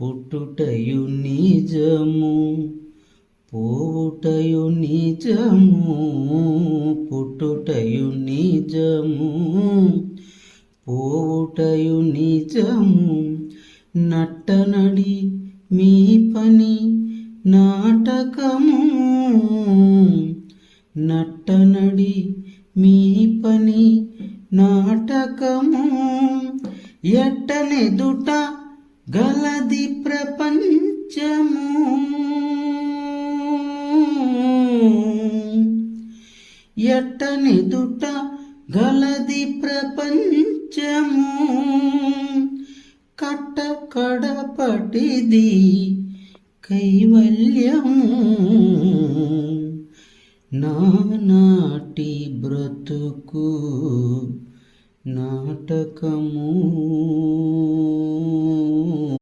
పుట్టుటయు నిజము పోవుటయు నిజము పుట్టుటయు నిజము పోవుటయు నిజము. నట్టనడి మీ పని నాటకము నట్టనడి మీ పని నాటకము. ఎట్టనెదుట గలది ప్రపంచము. ఎట్టనెదుట గలది ప్రపంచము. కట్టకడపటిది కైవల్యము. నానాటి బ్రతుకు నాటకము.